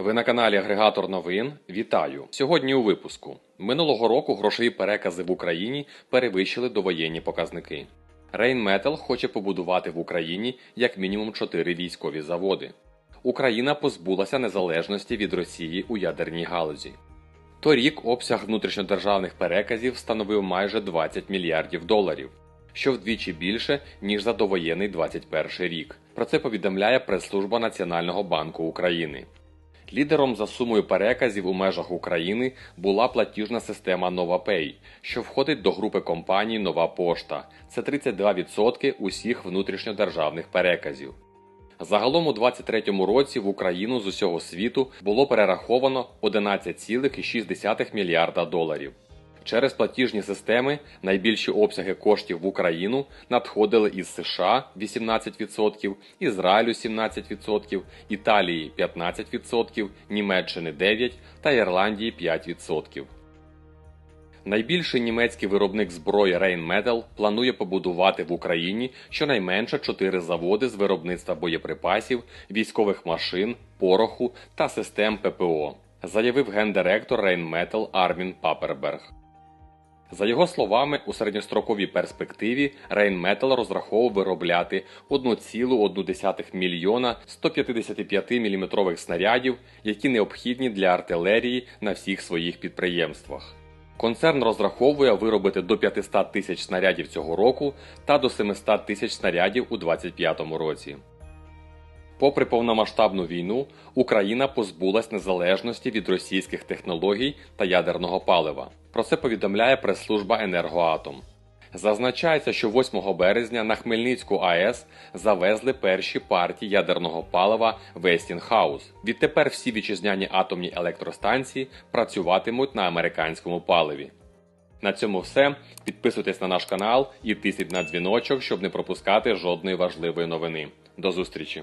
Ви на каналі Агрегатор новин. Вітаю! Сьогодні у випуску. Минулого року грошові перекази в Україні перевищили довоєнні показники. Rheinmetall хоче побудувати в Україні як мінімум 4 військові заводи. Україна позбулася незалежності від Росії у ядерній галузі. Торік обсяг внутрішньодержавних переказів становив майже 20 мільярдів доларів, що вдвічі більше, ніж за довоєнний 21 рік. Про це повідомляє прес-служба Національного банку України. Лідером за сумою переказів у межах України була платіжна система NovaPay, що входить до групи компаній Нова Пошта. Це 32% усіх внутрішньодержавних переказів. Загалом у 2023 році в Україну з усього світу було перераховано 11,6 мільярда доларів. Через платіжні системи найбільші обсяги коштів в Україну надходили із США 18%, Ізраїлю 17%, Італії 15%, Німеччини 9% та Ірландії 5%. Найбільший німецький виробник зброї Rheinmetall планує побудувати в Україні щонайменше 4 заводи з виробництва боєприпасів, військових машин, пороху та систем ППО, заявив гендиректор Rheinmetall Армін Паперберг. За його словами, у середньостроковій перспективі Rheinmetall розраховував виробляти 1,1 мільйона 155 мм снарядів, які необхідні для артилерії на всіх своїх підприємствах. Концерн розраховує виробити до 500 тисяч снарядів цього року та до 700 тисяч снарядів у 2025 році. Попри повномасштабну війну, Україна позбулась незалежності від російських технологій та ядерного палива. Про це повідомляє прес-служба Енергоатом. Зазначається, що 8 березня на Хмельницьку АЕС завезли перші партії ядерного палива Westinghouse. Відтепер всі вітчизняні атомні електростанції працюватимуть на американському паливі. На цьому все. Підписуйтесь на наш канал і тисніть на дзвіночок, щоб не пропускати жодної важливої новини. До зустрічі!